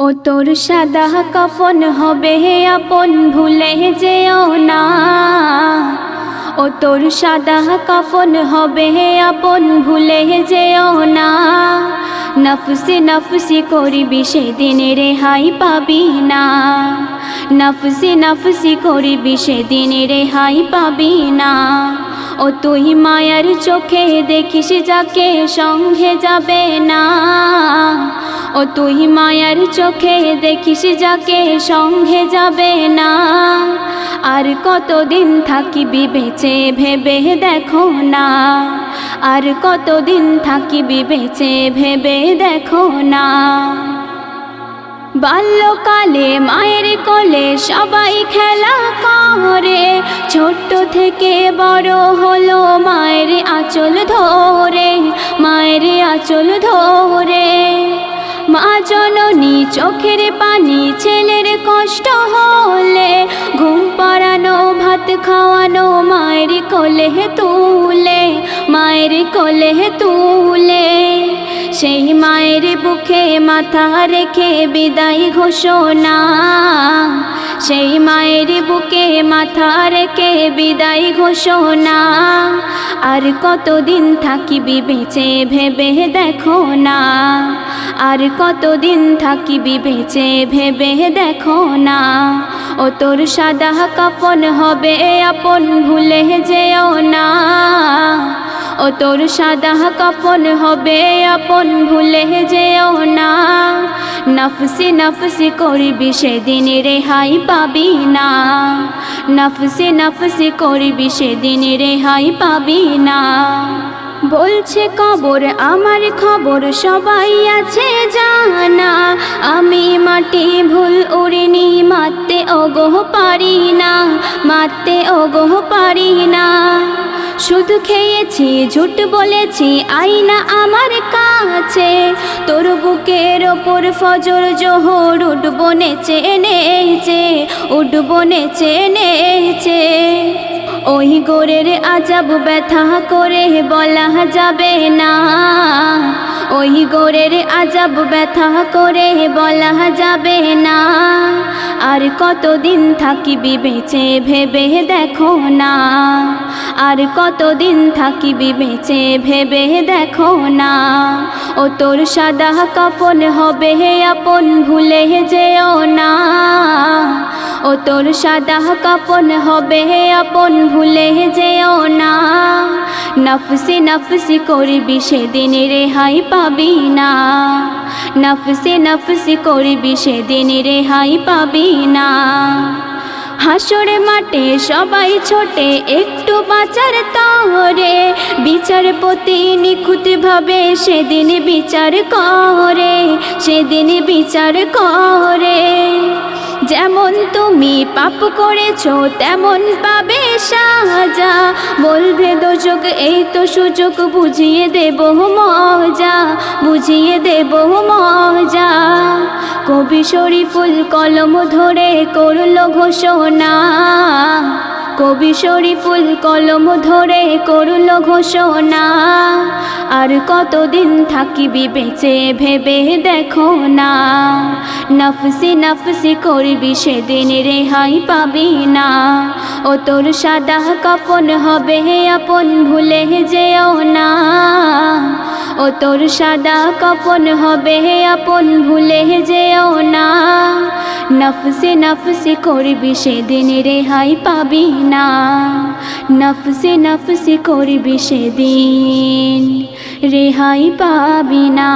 ও তোর সাদা কফন হবে আপন, ভুলে যেও না। ও তোর সাদা কফন হবে আপন, ভুলে যেও না। নফসি নফসি করিবি সেদিন রেহাই পাবি না। নফসি নফসি করিবি সেদিন রেহাই পাবি না। ও তুই মায়ার চোখে দেখিস যাকে সঙ্গে যাবে না। ও তুই মায়ার চোখে দেখিস যাকে সঙ্গে যাবে না। আর কতদিন থাকিবি বেঁচে ভেবে দেখো না। আর কতদিন থাকিবি বেঁচে ভেবে দেখো না। বাল্যকালে মায়ের কোলে সবাই খেলা করে। ছোট্ট থেকে বড় হলো মায়ের আঁচল ধরে। মায়ের আঁচল ধরে জননী চোখের পানি, ছেলের কষ্ট হলে ঘুম পাড়ানো ভাত খাওয়ানো মায়ের কোলে তুলে, মায়ের কোলে তুলে। সেই মায়ের বুকে মাথা রেখে বিদায় ঘোষণা, সেই মায়ের বুকে মাথা রেখে বিদায় ঘোষণা। আর কতদিন থাকিবি বেঁচে ভেবে দেখো না আর কতদিন থাকিবি বেঁচে ভেবে দেখো না। ও তোর সাদা কাফন হবে আপন ভুলে যেও না। ও তোর সাদা কাফন হবে আপন ভুলে যেও না। নফসি নফসি করবি সেদিন রেহাই পাবি না। নফসি নফসি করবি সেদিন রেহাই পাবি না। বলছে কবর, আমার খবর সবাই আছে জানা। আমি মাটি ভুল উড়িনি, মারতে ওগোহ পারি না, মারতে ওগোহ পারি না। শুধু খেয়েছি, ঝুট বলেছি আইনা আমার কাছে। তোর বুকের ওপর ফজর জোহর উঠবো নেচে নেচে, উঠবো নেচে নেচে। ওই গোরের আজাব ব্যথা করে বলা যাবে না। ওই গোরের আজাব ব্যথা করে বলা যাবে না। আর কতদিন থাকিবি বেঁচে ভেবে দেখো না। আর কতদিন থাকিবি বেঁচে ভেবে দেখো না। ও তোর সাদা কাফন হবে আপন ভুলে যেও না। ও তোর সাদা কাফন হবে, আপন ভুলে যেও না। নফসি নফসি করবি সেদিন রেহাই পাবি না। নফসি নফসি করবি সেদিন রেহাই পাবি না। হাসরে মাঠে সবাই ছোটে, একটু বাঁচার তরে। বিচারপতি নিখুঁতভাবে সেদিন বিচার করে, সেদিন বিচার করে। যেমন তুমি পাপ করেছ, তেমন পাবে সাজা। বলবে দোজক এই তো সুযোগ, বুঝিয়ে দেব মজা, বুঝিয়ে দেব মজা। কবি শরীফুল কলম ধরে করল ঘোষণা। কবি শরীফুল কলম ধরে করল ঘোষণা। আর কতদিন থাকিবি বেঁচে ভেবে দেখো না। নফসি নফসি করবি সেদিন রেহাই পাবি না। ও তোর সাদা কাফন হবে আপন ভুলে যেও না। ও তোর সাদা কাফন হবে আপন ভুলে যেও না। নফসে নফসে করবি সেদিন রেহাই পাবি না। নফসে নফসে করবি সেদিন রেহাই পাবি না।